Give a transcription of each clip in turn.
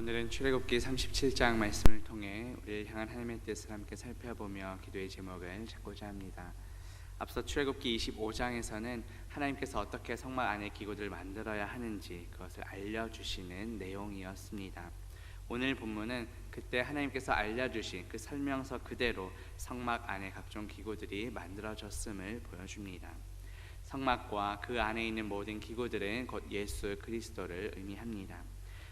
오늘은 출애굽기 37장 말씀을 통해 우리를 향한 하나님의 뜻을 함께 살펴보며 기도의 제목을 잡고자 합니다. 앞서 출애굽기 25장에서는 하나님께서 어떻게 성막 안의 기구들을 만들어야 하는지 그것을 알려주시는 내용이었습니다. 오늘 본문은 그때 하나님께서 알려주신 그 설명서 그대로 성막 안에 각종 기구들이 만들어졌음을 보여줍니다. 성막과 그 안에 있는 모든 기구들은 곧 예수 그리스도를 의미합니다.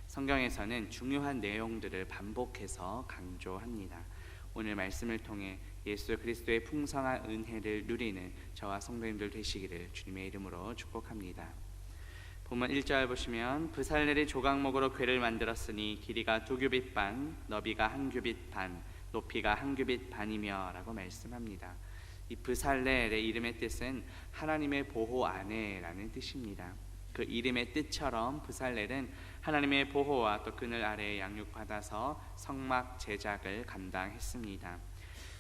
성경에서는 중요한 내용들을 반복해서 강조합니다. 오늘 말씀을 통해 예수 그리스도의 풍성한 은혜를 누리는 저와 성도님들 되시기를 주님의 이름으로 축복합니다. 본문 1절 보시면 부살렐이 조각목으로 궤를 만들었으니 길이가 두 규빗 반, 너비가 한 규빗 반, 높이가 한 규빗 반이며라고 말씀합니다. 이 브살렐의 이름의 뜻은 하나님의 보호 안에라는 뜻입니다. 그 이름의 뜻처럼 브살렐은 하나님의 보호와 또 그늘 아래에 양육받아서 성막 제작을 감당했습니다.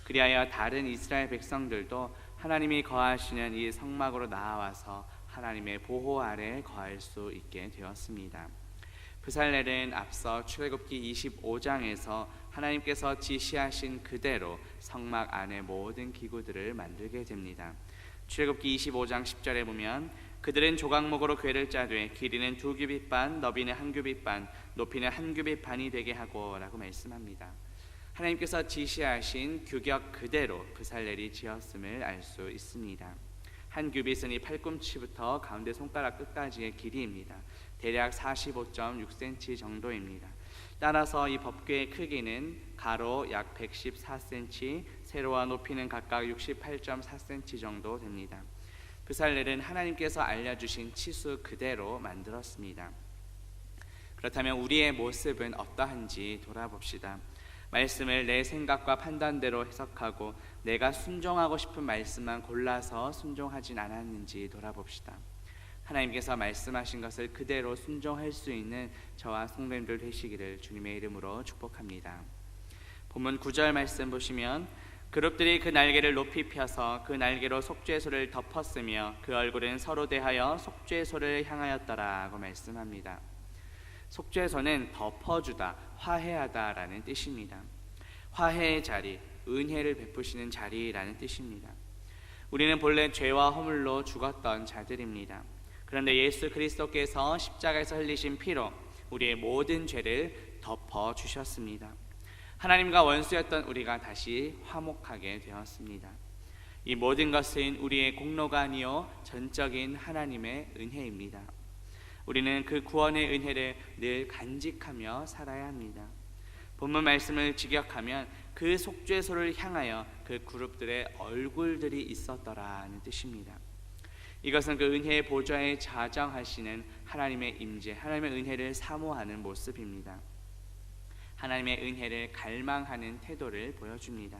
그리하여 다른 이스라엘 백성들도 하나님이 거하시는 이 성막으로 나와서 하나님의 보호 아래 거할 수 있게 되었습니다. 부살렐은 앞서 출애굽기 25장에서 하나님께서 지시하신 그대로 성막 안의 모든 기구들을 만들게 됩니다. 출애굽기 25장 10절에 보면 그들은 조각목으로 궤를 짜되 길이는 두 규빗 반, 너비는 한 규빗 반, 높이는 한 규빗 반이 되게 하고라고 말씀합니다. 하나님께서 지시하신 규격 그대로 부살렐이 지었음을 알 수 있습니다. 한 규빗은 이 팔꿈치부터 가운데 손가락 끝까지의 길이입니다. 대략 45.6cm 정도입니다. 따라서 이 법궤의 크기는 가로 약 114cm, 세로와 높이는 각각 68.4cm 정도 됩니다. 부살렐은 하나님께서 알려주신 치수 그대로 만들었습니다. 그렇다면 우리의 모습은 어떠한지 돌아봅시다. 말씀을 내 생각과 판단대로 해석하고 내가 순종하고 싶은 말씀만 골라서 순종하진 않았는지 돌아봅시다. 하나님께서 말씀하신 것을 그대로 순종할 수 있는 저와 성도님들 되시기를 주님의 이름으로 축복합니다. 본문 9절 말씀 보시면 그룹들이 그 날개를 높이 펴서 그 날개로 속죄소를 덮었으며 그 얼굴은 서로 대하여 속죄소를 향하였더라고 말씀합니다. 속죄소는 덮어주다, 화해하다라는 뜻입니다. 화해의 자리, 은혜를 베푸시는 자리라는 뜻입니다. 우리는 본래 죄와 허물로 죽었던 자들입니다. 그런데 예수 그리스도께서 십자가에서 흘리신 피로 우리의 모든 죄를 덮어 주셨습니다. 하나님과 원수였던 우리가 다시 화목하게 되었습니다. 이 모든 것은 우리의 공로가 아니요 전적인 하나님의 은혜입니다. 우리는 그 구원의 은혜를 늘 간직하며 살아야 합니다. 본문 말씀을 직역하면 그 속죄소를 향하여 그 그룹들의 얼굴들이 있었더라는 뜻입니다. 이것은 그 은혜의 보좌에 자정하시는 하나님의 임재, 하나님의 은혜를 사모하는 모습입니다. 하나님의 은혜를 갈망하는 태도를 보여줍니다.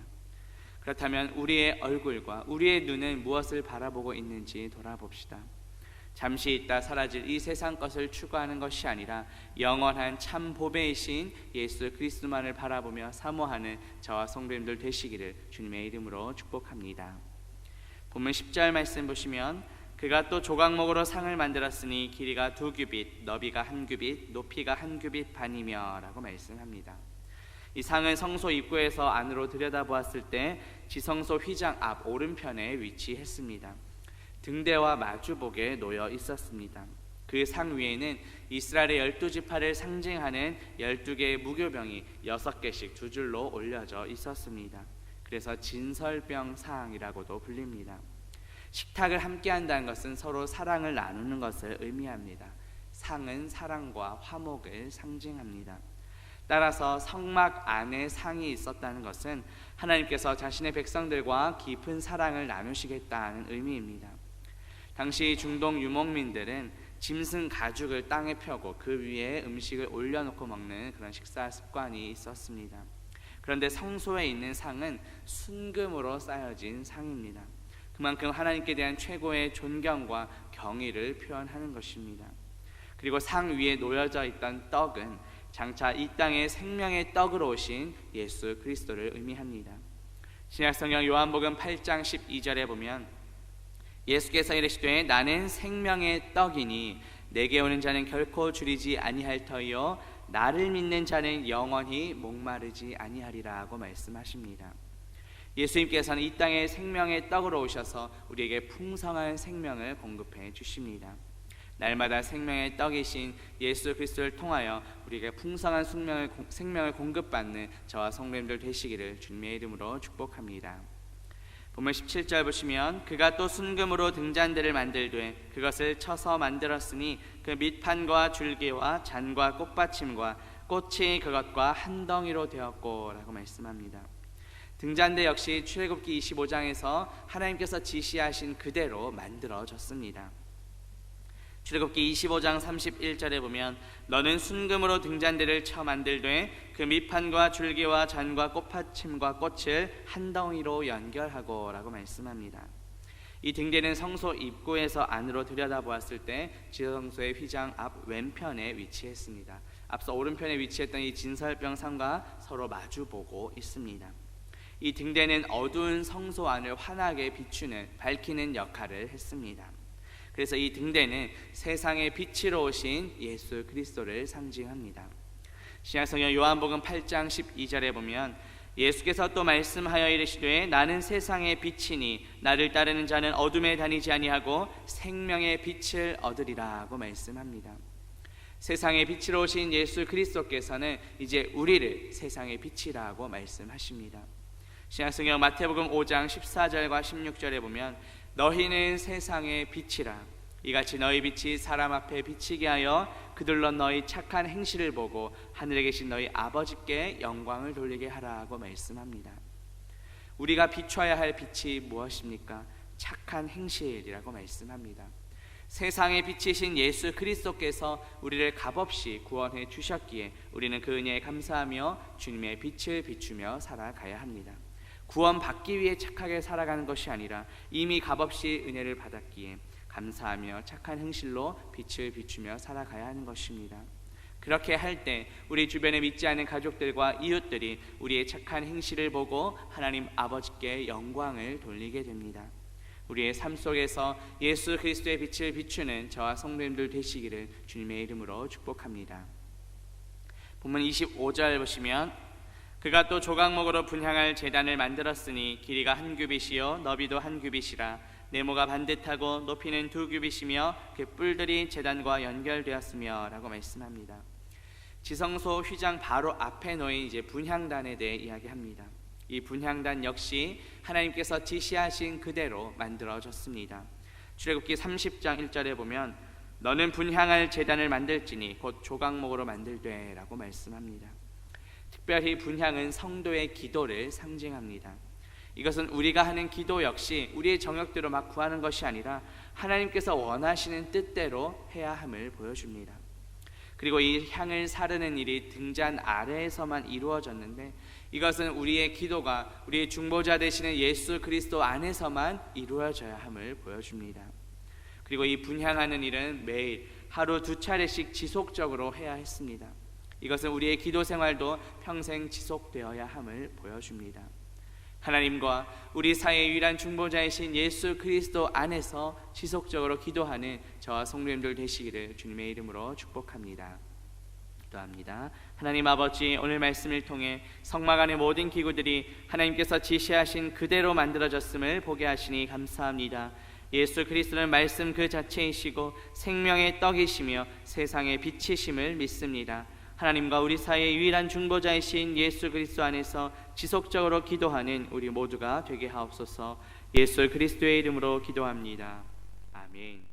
그렇다면 우리의 얼굴과 우리의 눈은 무엇을 바라보고 있는지 돌아봅시다. 잠시 있다 사라질 이 세상 것을 추구하는 것이 아니라 영원한 참 보배이신 예수 그리스도만을 바라보며 사모하는 저와 성도님들 되시기를 주님의 이름으로 축복합니다. 본문 10절 말씀 보시면 그가 또 조각목으로 상을 만들었으니 길이가 두 규빗, 너비가 한 규빗, 높이가 한 규빗 반이며라고 말씀합니다. 이 상은 성소 입구에서 안으로 들여다보았을 때 지성소 휘장 앞 오른편에 위치했습니다. 등대와 마주복에 놓여 있었습니다. 그 상 위에는 이스라엘의 열두 지파를 상징하는 열두 개의 무교병이 여섯 개씩 두 줄로 올려져 있었습니다. 그래서 진설병 상이라고도 불립니다. 식탁을 함께 한다는 것은 서로 사랑을 나누는 것을 의미합니다. 상은 사랑과 화목을 상징합니다. 따라서 성막 안에 상이 있었다는 것은 하나님께서 자신의 백성들과 깊은 사랑을 나누시겠다는 의미입니다. 당시 중동 유목민들은 짐승 가죽을 땅에 펴고 그 위에 음식을 올려놓고 먹는 그런 식사 습관이 있었습니다. 그런데 성소에 있는 상은 순금으로 쌓여진 상입니다. 그만큼 하나님께 대한 최고의 존경과 경의를 표현하는 것입니다. 그리고 상 위에 놓여져 있던 떡은 장차 이 땅에 생명의 떡으로 오신 예수 그리스도를 의미합니다. 신약성경 요한복음 8장 12절에 보면 예수께서 이르시되 나는 생명의 떡이니 내게 오는 자는 결코 줄이지 아니할 터이요 나를 믿는 자는 영원히 목마르지 아니하리라 고 말씀하십니다. 예수님께서는 이 땅에 생명의 떡으로 오셔서 우리에게 풍성한 생명을 공급해 주십니다. 날마다 생명의 떡이신 예수 그리스도를 통하여 우리에게 풍성한 생명을, 생명을 공급받는 저와 성도님들 되시기를 주님의 이름으로 축복합니다. 본문 17절 보시면 그가 또 순금으로 등잔대를 만들되 그것을 쳐서 만들었으니 그 밑판과 줄기와 잔과 꽃받침과 꽃이 그것과 한 덩이로 되었고라고 말씀합니다. 등잔대 역시 출애굽기 25장에서 하나님께서 지시하신 그대로 만들어졌습니다. 출애굽기 25장 31절에 보면 너는 순금으로 등잔대를 쳐 만들되 그 밑판과 줄기와 잔과 꽃받침과 꽃을 한 덩이로 연결하고라고 말씀합니다. 이 등대는 성소 입구에서 안으로 들여다보았을 때 지성소의 휘장 앞 왼편에 위치했습니다. 앞서 오른편에 위치했던 이 진설병 상과 서로 마주보고 있습니다. 이 등대는 어두운 성소 안을 환하게 비추는 밝히는 역할을 했습니다. 그래서 이 등대는 세상의 빛으로 오신 예수 그리스도를 상징합니다. 신약성경 요한복음 8장 12절에 보면 예수께서 또 말씀하여 이르시되 나는 세상의 빛이니 나를 따르는 자는 어둠에 다니지 아니하고 생명의 빛을 얻으리라고 말씀합니다. 세상의 빛으로 오신 예수 그리스도께서는 이제 우리를 세상의 빛이라고 말씀하십니다. 신약성경 마태복음 5장 14절과 16절에 보면 너희는 세상의 빛이라 이같이 너희 빛이 사람 앞에 비치게 하여 그들로 너희 착한 행실을 보고 하늘에 계신 너희 아버지께 영광을 돌리게 하라고 말씀합니다. 우리가 비춰야 할 빛이 무엇입니까? 착한 행실이라고 말씀합니다. 세상의 빛이신 예수 그리스도께서 우리를 값없이 구원해 주셨기에 우리는 그 은혜에 감사하며 주님의 빛을 비추며 살아가야 합니다. 구원 받기 위해 착하게 살아가는 것이 아니라 이미 값없이 은혜를 받았기에 감사하며 착한 행실로 빛을 비추며 살아가야 하는 것입니다. 그렇게 할 때 우리 주변에 믿지 않는 가족들과 이웃들이 우리의 착한 행실을 보고 하나님 아버지께 영광을 돌리게 됩니다. 우리의 삶 속에서 예수 그리스도의 빛을 비추는 저와 성도님들 되시기를 주님의 이름으로 축복합니다. 본문 25절 보시면 그가 또 조각목으로 분향할 제단을 만들었으니 길이가 한 규빗이요 너비도 한 규빗이라 네모가 반듯하고 높이는 두 규빗이며 그 뿔들이 제단과 연결되었으며라고 말씀합니다. 지성소 휘장 바로 앞에 놓인 이제 분향단에 대해 이야기합니다. 이 분향단 역시 하나님께서 지시하신 그대로 만들어졌습니다. 출애굽기 30장 1절에 보면 너는 분향할 제단을 만들지니 곧 조각목으로 만들되라고 말씀합니다. 특별히 분향은 성도의 기도를 상징합니다. 이것은 우리가 하는 기도 역시 우리의 정욕대로 막 구하는 것이 아니라 하나님께서 원하시는 뜻대로 해야 함을 보여줍니다. 그리고 이 향을 사르는 일이 등잔 아래에서만 이루어졌는데 이것은 우리의 기도가 우리의 중보자 되시는 예수 그리스도 안에서만 이루어져야 함을 보여줍니다. 그리고 이 분향하는 일은 매일 하루 두 차례씩 지속적으로 해야 했습니다. 이것은 우리의 기도 생활도 평생 지속되어야 함을 보여줍니다. 하나님과 우리 사이의 유일한 중보자이신 예수 그리스도 안에서 지속적으로 기도하는 저와 성도님들 되시기를 주님의 이름으로 축복합니다. 기도합니다. 하나님 아버지 오늘 말씀을 통해 성막 안의 모든 기구들이 하나님께서 지시하신 그대로 만들어졌음을 보게 하시니 감사합니다. 예수 그리스도는 말씀 그 자체이시고 생명의 떡이시며 세상의 빛이심을 믿습니다. 하나님과 우리 사이의 유일한 중보자이신 예수 그리스도 안에서 지속적으로 기도하는 우리 모두가 되게 하옵소서. 예수 그리스도의 이름으로 기도합니다. 아멘.